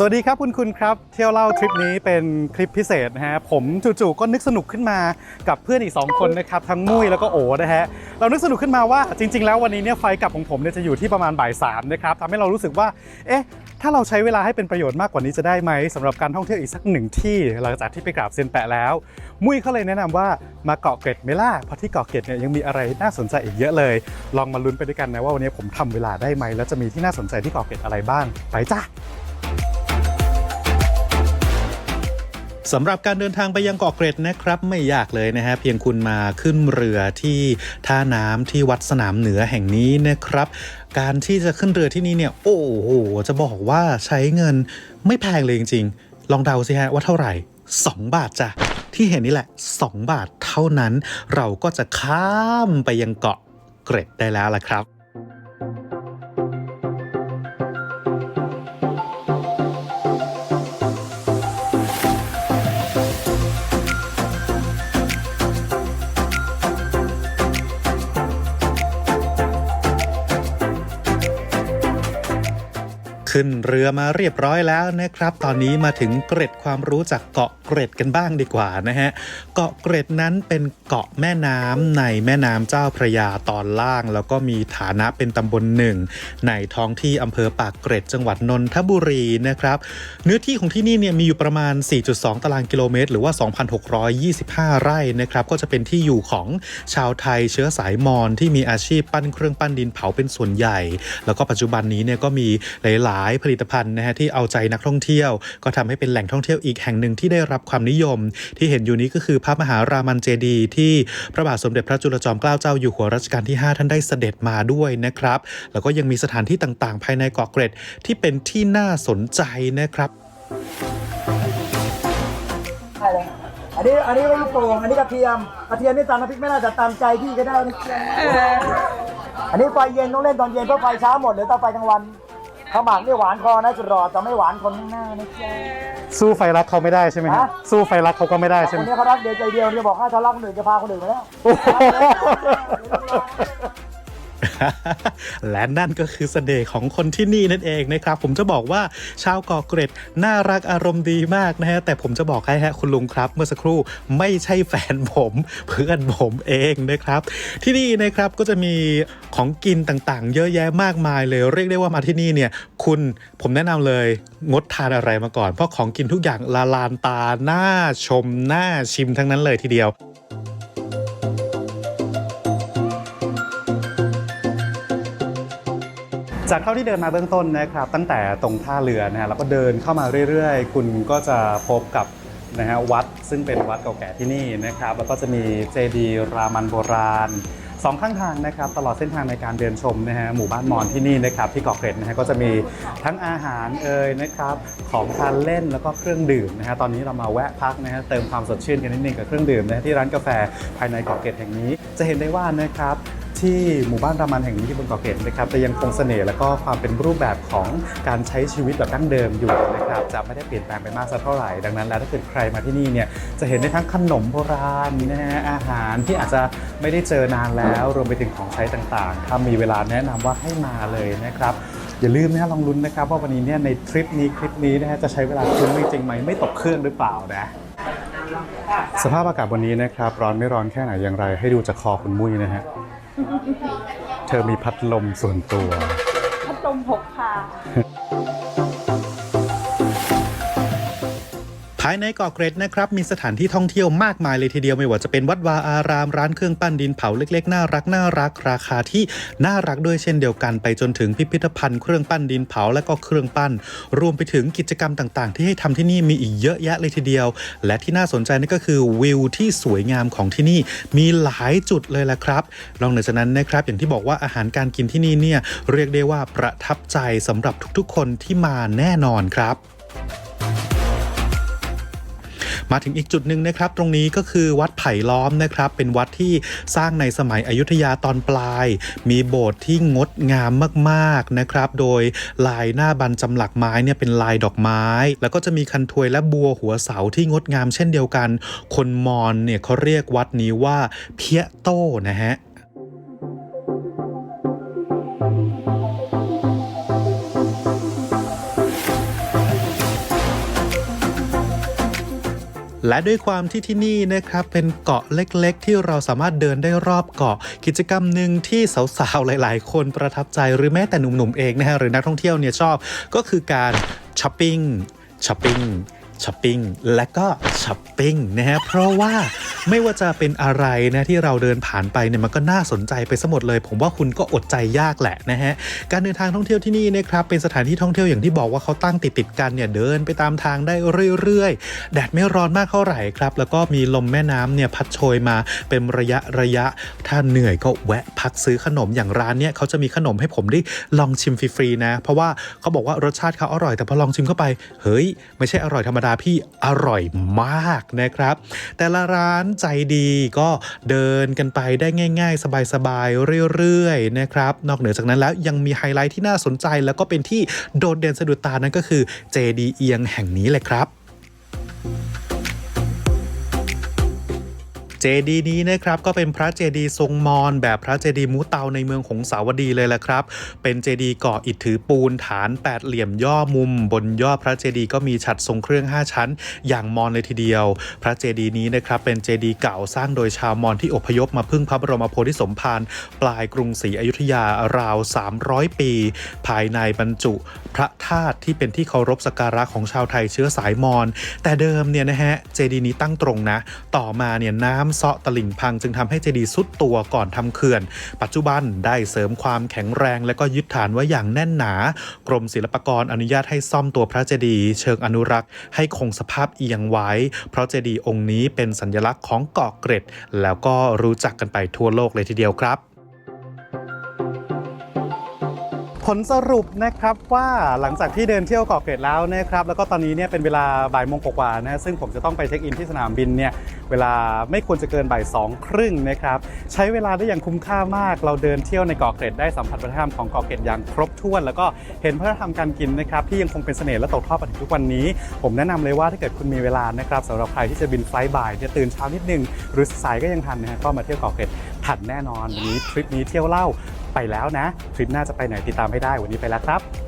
สวัสดีครับคุณคุณครับ เที่ยวเล่าทริปนี้เป็นคลิปพิเศษนะฮะผมจู่ๆก็นึกสนุกขึ้นมากับเพื่อนอีก 2 คนนะครับทั้งมุ้ยแล้วก็โอนะฮะเรานึกสนุกขึ้นมาว่าจริง ๆ แล้ววันนี้เนี่ยไฟกลับของผมเนี่ยจะอยู่ที่ประมาณบ่ายสามนะครับทำให้เรารู้สึกว่าเอ๊ะถ้าเราใช้เวลาให้เป็นประโยชน์มากกว่านี้จะได้ไหมสำหรับการท่องเที่ยวอีกสักหนึ่งที่หลังจากที่ไปกราบเซียนแปะแล้ว มุ้ยเขาเลยแนะนำว่ามาเกาะเกร็ดไหมล่ะเพราะที่เกาะเกร็ดเนี่ยยังมีอะไรน่าสนใจอีกเยอะเลย ลองมาลุ้นไปด้วยกันนะว่าวันนี้ผมทำเวลาได้ไหมแล้วจะมีที่น่าสนใจที่เกาะเกร็ดอะไรบ้างไปจ้า สำหรับการเดินทางไปยังเกาะเกร็ดนะครับไม่ยากเลยนะฮะเพียงคุณมาขึ้นเรือที่ท่าน้ำที่วัดสนามเหนือแห่งนี้นะครับ การที่จะขึ้นเรือที่นี่เนี่ยโอ้โหจะบอกว่าใช้เงินไม่แพงเลยจริงๆ ลองเดาสิฮะว่าเท่าไหร่ 2 บาทจ้ะที่เห็นนี่แหละ 2 บาทเท่านั้น เราก็จะข้ามไปยังเกาะเกร็ดได้แล้วล่ะครับ ขึ้นเรือมาเรียบร้อยแล้วนะครับ ตอนนี้มาถึงเกร็ดความรู้จากเกาะเกร็ดกันบ้างดีกว่านะฮะ เกาะเกร็ดนั้นเป็นเกาะแม่น้ำในแม่น้ำเจ้าพระยาตอนล่าง แล้วก็มีฐานะเป็นตำบลหนึ่งในท้องที่อำเภอปากเกร็ดจังหวัดนนทบุรีนะครับ เนื้อที่ของที่นี่เนี่ยมีอยู่ประมาณ 4.2 ตารางกิโลเมตร หรือว่า 2,625 ไร่นะครับ ก็จะเป็นที่อยู่ของชาวไทยเชื้อสายมอญที่มีอาชีพปั้นเครื่องปั้นดินเผาเป็นส่วนใหญ่ แล้วก็ปัจจุบันนี้เนี่ยก็มีหลายๆผลิตภัณฑ์นะฮะที่เอาใจนักท่องเที่ยว ก็ทำให้เป็นแหล่งท่องเที่ยวอีกแห่งหนึ่งที่ได้รับความนิยม ที่เห็นอยู่นี้ก็คือพระมหารามันเจดีย์ที่พระบาทสมเด็จพระจุลจอมเกล้าเจ้าอยู่หัวรัชกาลที่ 5 ท่านได้เสด็จมาด้วยนะครับ แล้วก็ยังมีสถานที่ต่างๆ ภายในเกาะเกร็ดที่เป็นที่น่าสนใจนะครับใช่เลยอันนี้อันนี้ลูกโป่งอันนี้กระเทียมกระเทียมนี่ตามน้ำพริกไม่น่าจะตามใจพี่ก็ได้นะอันนี้ไฟเย็นต้องเล่นตอนเย็นเพราะไฟเช้าหมดหรือต้องไฟกลางวัน ข้าวหมากนี่หวานคอนะจุดรอดแต่ไม่หวานคนข้างหน้านะจ๊ะ สู้ไฟรักเขาไม่ได้ใช่ไหมครับฮะ สู้ไฟรักเขาก็ไม่ได้คใช่ไหมนนี้เขารักเดียวใจเดียวจะบอกให้ทะเลาะคนอื่นจะพาคนอื่นมาแล้ว โอ้โห และนั่นก็คือเสน่ห์ของคนที่นี่นั่นเองนะครับ ผมจะบอกว่าชาวเกาะเกร็ดน่ารักอารมณ์ดีมากนะฮะแต่ผมจะบอกให้ฮะคุณลุงครับ เมื่อสักครู่ไม่ใช่แฟนผมเพื่อนผมเองนะครับ ที่นี่นะครับก็จะมีของกินต่างๆ เยอะแยะมากมายเลยเรียกได้ว่ามาที่นี่เนี่ย คุณผมแนะนำเลยงดทานอะไรมาก่อน เพราะของกินทุกอย่างละลานตาหน่าชมหน่าชิมทั้งนั้นเลยทีเดียว จากเท่าที่เดินมาเบื้องต้นนะครับ ตั้งแต่ตรงท่าเรือนะฮะแล้วก็เดินเข้ามาเรื่อยๆ คุณก็จะพบกับนะฮะวัดซึ่งเป็นวัดเก่าแก่ที่นี่นะครับ แล้วก็จะมีเจดีย์รามันโบราณสองข้างทางนะครับตลอดเส้นทางในการเดินชมนะฮะหมู่บ้านมอญที่นี่นะครับที่เกาะเกร็ดนะฮะก็จะมีทั้งอาหารเอ่ยนะครับของทานเล่นแล้วก็เครื่องดื่มนะฮะตอนนี้เรามาแวะพักนะฮะเติมความสดชื่นกันนิดนึงกับเครื่องดื่มนะฮะที่ร้านกาแฟภายในเกาะเกร็ดแห่งนี้ จะเห็นได้ว่านะครับ ที่หมู่บ้านรามันแห่งนี้ที่บนเกาะเกร็ดนะครับจะยังคงเสน่ห์และก็ความเป็นรูปแบบของการใช้ชีวิตแบบดั้งเดิมอยู่นะครับจะไม่ได้เปลี่ยนแปลงไปมากสักเท่าไหร่ดังนั้นแล้วถ้าเกิดใครมาที่นี่เนี่ยจะเห็นได้ทั้งขนมโบราณนะฮะอาหารที่อาจจะไม่ได้เจอนานแล้วรวมไปถึงของใช้ต่างๆ ถ้ามีเวลาแนะนำว่าให้มาเลยนะครับอย่าลืมนะฮะลองลุ้นนะครับว่าวันนี้เนี่ยในทริปนี้คลิปนี้นะฮะจะใช้เวลาคุ้มจริงไหมไม่ตกเครื่องหรือเปล่านะสภาพอากาศวันนี้นะครับ ร้อนไม่ร้อนแค่ไหนอย่างไร ให้ดูจากคอคุณมุ้ยนะฮะ เธอมีพัดลมส่วนตัว พัดลมหกพาายในเกาะเกร็ดนะครับมีสถานที่ท่องเที่ยวมากมายเลยทีเดียวไม่ว่าจะเป็นวัดวาอารามร้านเครื่องปั้นดินเผาเล็กๆน่ารักน่ารักราคาที่น่ารักด้วยเช่นเดียวกันไปจนถึงพิพิธภัณฑ์เครื่องปั้นดินเผาและก็เครื่องปั้น รวมไปถึงกิจกรรมต่างๆ ที่ให้ทำที่นี่มีอีกเยอะแยะเลยทีเดียว และที่น่าสนใจนั่นก็คือวิวที่สวยงามของที่นี่มีหลายจุดเลยละครับนอกเหนือจากนั้นนะครับอย่างที่บอกว่าอาหารการกินที่นี่เนี่ยเรียกได้ว่าประทับใจสำหรับทุกๆ คนที่มาแน่นอนครับ มาถึงอีกจุดหนึ่งนะครับตรงนี้ก็คือวัดไผ่ล้อมนะครับเป็นวัดที่สร้างในสมัยอยุธยาตอนปลาย มีโบสถ์ที่งดงามมากๆนะครับโดยลายหน้าบันจำหลักไม้เนี่ยเป็นลายดอกไม้ แล้วก็จะมีคันถวยและบัวหัวเสาที่งดงามเช่นเดียวกัน คนมอญเนี่ยเขาเรียกวัดนี้ว่าเพียโต้นะฮะ และด้วยความที่ที่นี่นะครับเป็นเกาะเล็กๆ ที่เราสามารถเดินได้รอบเกาะ กิจกรรมหนึ่งที่สาวๆ หลายๆ คนประทับใจหรือแม้แต่หนุ่มๆ เองนะฮะหรือนักท่องเที่ยวเนี่ยชอบ ก็คือการช้อปปิ้งช้อปปิ้งช้อปปิ้งและก็ช้อปปิ้งนะฮะเพราะว่า ไม่ว่าจะเป็นอะไรนะที่เราเดินผ่านไปเนี่ยมันก็น่าสนใจไปสมดเลย ผมว่าคุณก็อดใจยากแหละนะฮะการเดินทางท่องเที่ยวที่นี่นะครับเป็นสถานที่ท่องเที่ยวอย่างที่บอกว่าเขาตั้งติดติดกันเนี่ยเดินไปตามทางได้เรื่อยๆแดดไม่ร้อนมากเท่าไหร่ครับแล้วก็มีลมแม่น้ำเนี่ยพัดโชยมาเป็นระยะระยะ ถ้าเหนื่อยก็แวะพักซื้อขนมอย่างร้านเนี่ยเขาจะมีขนมให้ผมได้ลองชิมฟรีๆนะ เพราะว่าเขาบอกว่ารสชาติเขาอร่อยแต่พอลองชิมเข้าไป เฮ้ย ไม่ใช่อร่อยธรรมดาพี่อร่อยมากนะครับ แต่ละร้านใจดีก็เดินกันไปได้ง่าย ๆ สบายๆเรื่อยๆนะครับนอกเหนือจากนั้นแล้วยังมีไฮไลท์ที่น่าสนใจ แล้วก็เป็นที่โดดเด่นสะดุดตานั่นก็คือเจดีเอียงแห่งนี้เลยครับ เจดีย์นี้นะครับก็เป็นพระเจดีย์ทรงมอญแบบพระเจดีย์มุเตาในเมืองหงสาวดีเลยแหละครับ เป็นเจดีย์ก่ออิฐถือปูนฐานแปดเหลี่ยมย่อมุม บนยอดพระเจดีย์ก็มีฉัดทรงเครื่อง 5 ชั้น อย่างมอญเลยทีเดียว พระเจดีย์นี้นะครับเป็นเจดีย์เก่าสร้างโดยชาวมอญที่อพยพมาพึ่งพระบรมโพธิสมภารปลายกรุงศรีอยุธยาราว 300 ปี ภายในบรรจุพระธาตุที่เป็นที่เคารพสักการะของชาวไทยเชื้อสายมอญแต่เดิมเนี่ยนะฮะเจดีย์นี้ตั้งตรงนะ ต่อมาเนี่ยน้ำเซาะตลิ่งพังจึงทำให้เจดีย์สุดตัวก่อนทำเขื่อน ปัจจุบันได้เสริมความแข็งแรงและก็ยึดฐานไว้อย่างแน่นหนา กรมศิลปากรอนุญาตให้ซ่อมตัวพระเจดีย์เชิงอนุรักษ์ ให้คงสภาพเอียงไว้ เพราะเจดีย์องค์นี้เป็นสัญลักษณ์ของเกาะเกร็ด แล้วก็รู้จักกันไปทั่วโลกเลยทีเดียวครับ ผลสรุปนะครับว่าหลังจากที่เดินเที่ยวเกาะเกร็ดแล้วนะครับแล้วก็ตอนนี้เนี่ยเป็นเวลาบ่ายโมงกว่าๆนะซึ่งผมจะต้องไปเช็คอินที่สนามบินเนี่ยเวลาไม่ควรจะเกินบ่ายสองครึ่งนะครับใช้เวลาได้อย่างคุ้มค่ามาก เราเดินเที่ยวในเกาะเกร็ดได้สัมผัสวัฒนธรรมของเกาะเกร็ดอย่างครบถ้วน แล้วก็เห็นวัฒนธรรมการกินนะครับที่ยังคงเป็นเสน่ห์และตกทอดมาถึงทุกวันนี้ ผมแนะนำเลยว่าถ้าเกิดคุณมีเวลานะครับสำหรับใครที่จะบินไฟล์บ่ายเนี่ยตื่นเช้านิดนึงหรือสายก็ยังทันนะฮะก็มาเที่ยวเกาะเกร็ดทันแน่นอนวันนี้ทริปนี้เที่ยวเล่า ไปแล้วนะ ทริปหน้าจะไปไหนติดตามให้ได้วันนี้ไปแล้วครับ